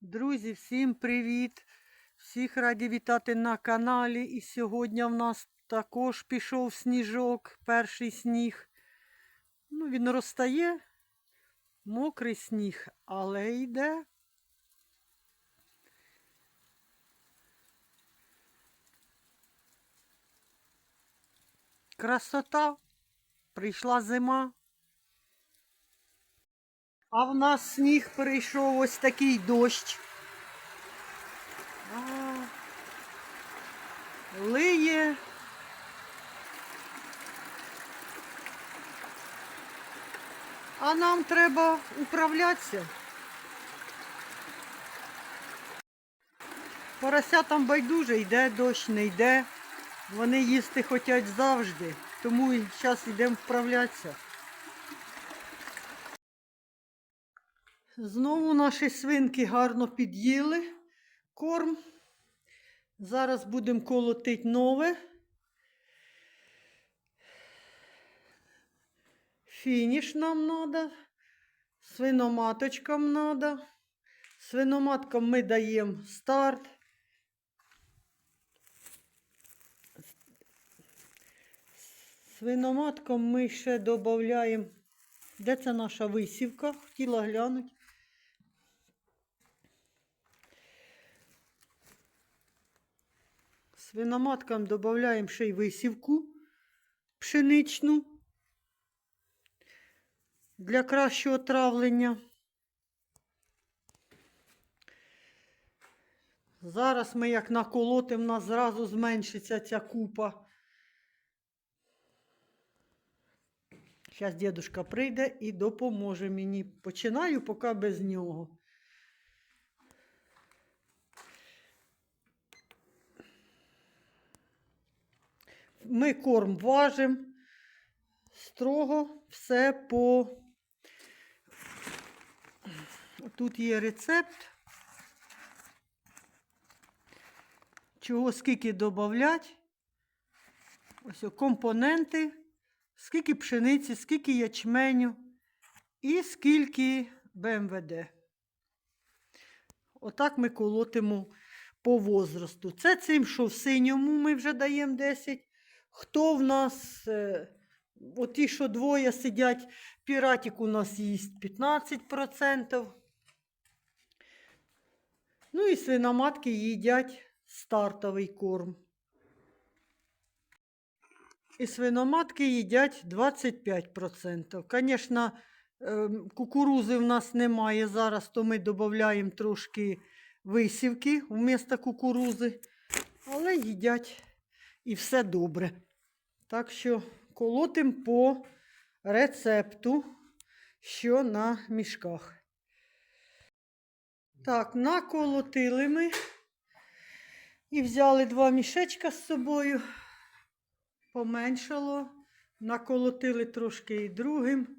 Друзі, всім привіт! Всіх раді вітати на каналі. І сьогодні в нас також пішов сніжок, перший сніг. Ну, він розтає, мокрий сніг, але йде. Красота. Прийшла зима. А в нас сніг перейшов ось такий дощ. А, лиє. А нам треба управлятися. Поросятам байдуже, йде дощ, не йде. Вони їсти хочуть завжди. Тому зараз йдемо вправлятися. Знову наші свинки гарно під'їли корм. Зараз будемо колотити нове. Фініш нам треба. Свиноматочкам треба. Свиноматкам ми даємо старт. Свиноматкам ми ще додаємо. Де це наша висівка? Хотіла глянути. Свиноматкам додаємо ще й висівку пшеничну для кращого травлення. Зараз ми як наколотимо, у нас зразу зменшиться ця купа. Зараз дідушка прийде і допоможе мені. Починаю поки без нього. Ми корм важимо. Строго все по. Тут є рецепт. Чого скільки додати. Ось компоненти, скільки пшениці, скільки ячменю і скільки БМВД. Отак ми колотимо по возрасту. Це цим, що в синьому ми вже даємо 10. Хто в нас, е, оті, що двоє сидять, піратик у нас їсть 15%. Ну і свиноматки їдять стартовий корм. І свиноматки їдять 25%. Звісно, ем, кукурузи в нас немає зараз, то ми додаємо трошки висівки вмісто кукурузи, але їдять і все добре. Так що колотимо по рецепту, що на мішках. Так, наколотили ми і взяли два мішечка з собою. Поменшало, наколотили трошки і другим.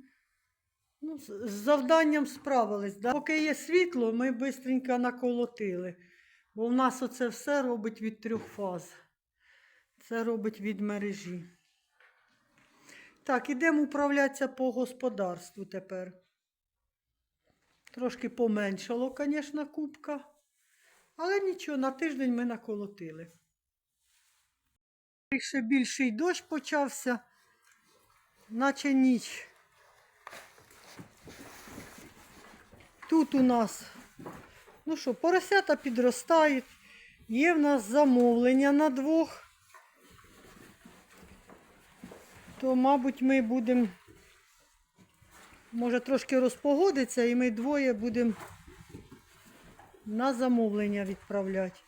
Ну, з завданням справились. Да? Поки є світло, ми швидко наколотили. Бо в нас оце все робить від трьох фаз. Це робить від мережі. Так, ідемо управлятися по господарству тепер. Трошки поменшало, звісно, кубка. Але нічого, на тиждень ми наколотили. Ще більший дощ почався, наче ніч. Тут у нас, ну що, поросята підростають. Є в нас замовлення на двох. То, мабуть, ми будемо, може, трошки розпогодиться, і ми двоє будемо на замовлення відправляти.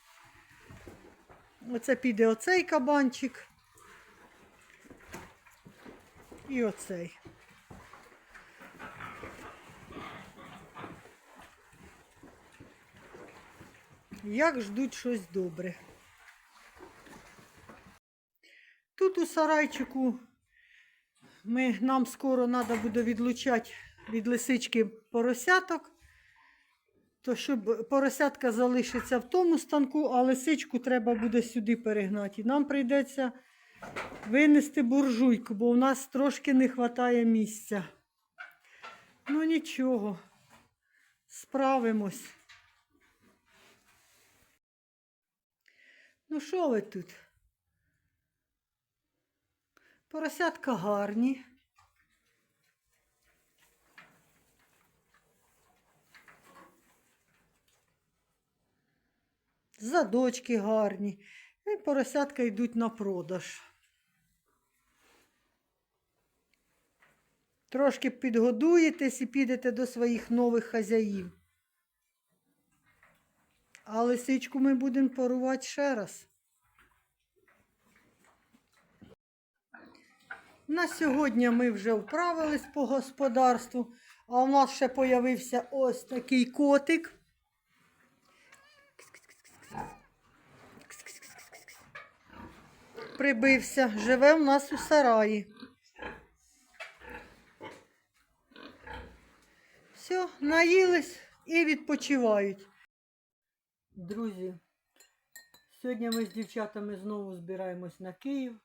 Оце піде оцей кабанчик. І оцей. Як ждуть щось добре. Тут у сарайчику ми, Нам скоро треба буде відлучати від лисички поросяток, то щоб поросятка залишиться в тому станку, а лисичку треба буде сюди перегнати. І нам прийдеться винести буржуйку, бо у нас трошки не вистачає місця. Ну нічого, справимось. Ну, що ви тут? Поросятка гарні. Задочки гарні. І поросятка йдуть на продаж. Трошки підгодуєтесь і підете до своїх нових хазяїв. А лисичку ми будемо парувати ще раз. На сьогодні ми вже вправились по господарству, а у нас ще появився ось такий котик. Прибився, живе в нас у сараї. Все, наїлись і відпочивають. Друзі, сьогодні ми з дівчатами знову збираємось на Київ.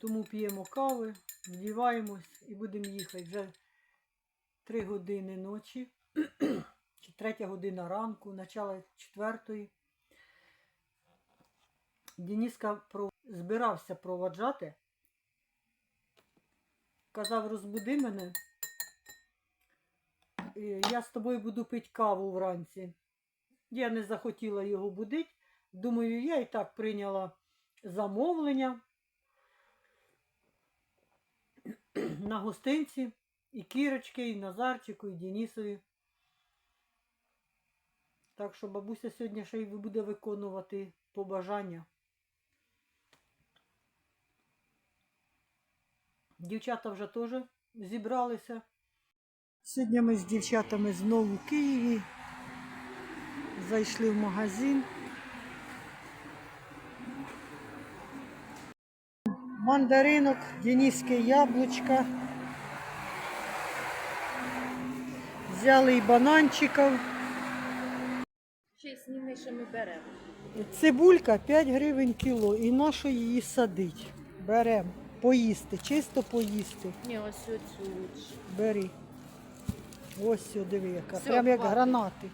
Тому п'ємо кави, вдіваємось і будемо їхати вже 3 години ночі, чи 3 година ранку, начало 4. Дениска про... збирався проводжати. Казав, розбуди мене. Я з тобою буду пити каву вранці. Я не захотіла його будити. Думаю, я і так прийняла замовлення на гостинці і Кірочки, і Назарчику, і Денісові. Так що бабуся сьогодні ще й буде виконувати побажання. Дівчата вже теж зібралися. Сьогодні ми з дівчатами знову в Києві. Зайшли в магазин. Мандаринок, дениске яблучка. Взяли і бананчиків. Ще сніми, що ми беремо. Цибулька 5 гривень кіло. І на що її садить? Беремо. Поїсти, чисто поїсти. Ні, ось оцю лучше. Бери. Ось сюди диви, яка. Всьо, Прям як хватить. гранати.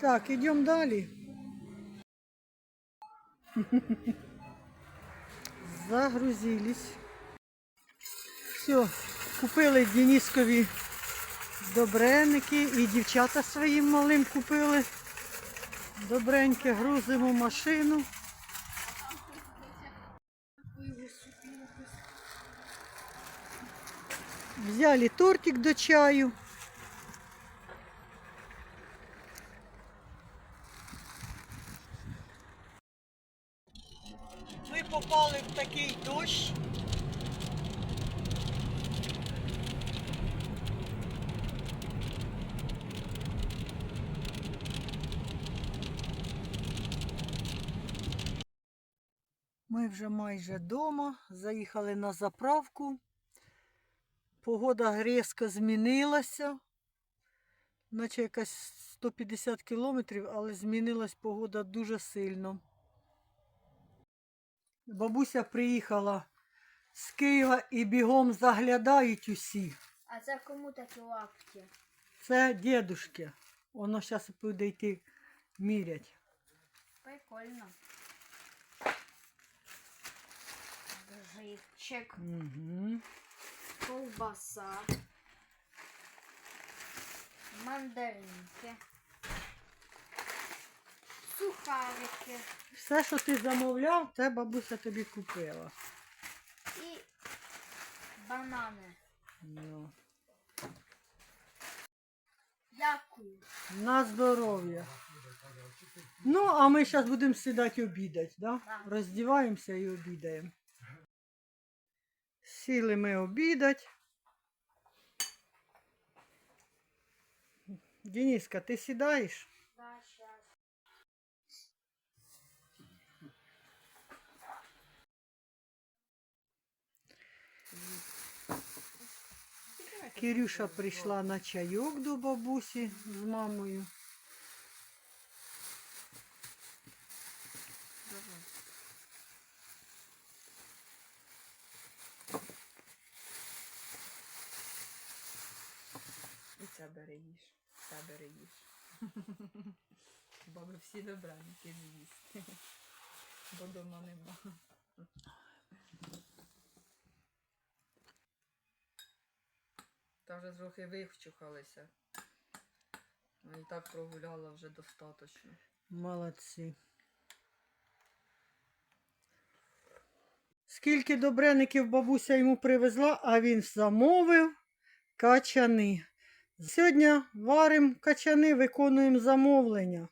Так, йдемо далі. Загрузились. Все, купили Денискові добреники і дівчата своїм малим купили. Добреньке грузимо машину. Взяли тортик до чаю. Ми попали в такий дощ. Ми вже майже вдома, заїхали на заправку. Погода різко змінилася, наче якась 150 кілометрів, але змінилась погода дуже сильно. Бабуся приїхала з Києва і бігом заглядають усі. А це кому такі лапки? Це дідушки. Воно зараз буде йти мірять. Прикольно. Живчик, Угу. ковбаса, мандаринки, сухарики Все, що ти замовляв, це бабуся тобі купила. і банани. Ну. Дякую. На здоров'я. Ну, а ми зараз будемо сідати обідати, да? Да. Роздіваємося і обідаємо. Сіли ми обідати. Дениска, ти сідаєш? Кирюша прийшла на чайок до бабусі з мамою. І це все бери їж. Баби всі добраники з'їсти. Бо дома нема. Та вже трохи вивчухалися. А і так прогуляла вже достатньо. Молодці. Скільки добреників бабуся йому привезла, а він замовив качани. Сьогодні варимо качани, виконуємо замовлення.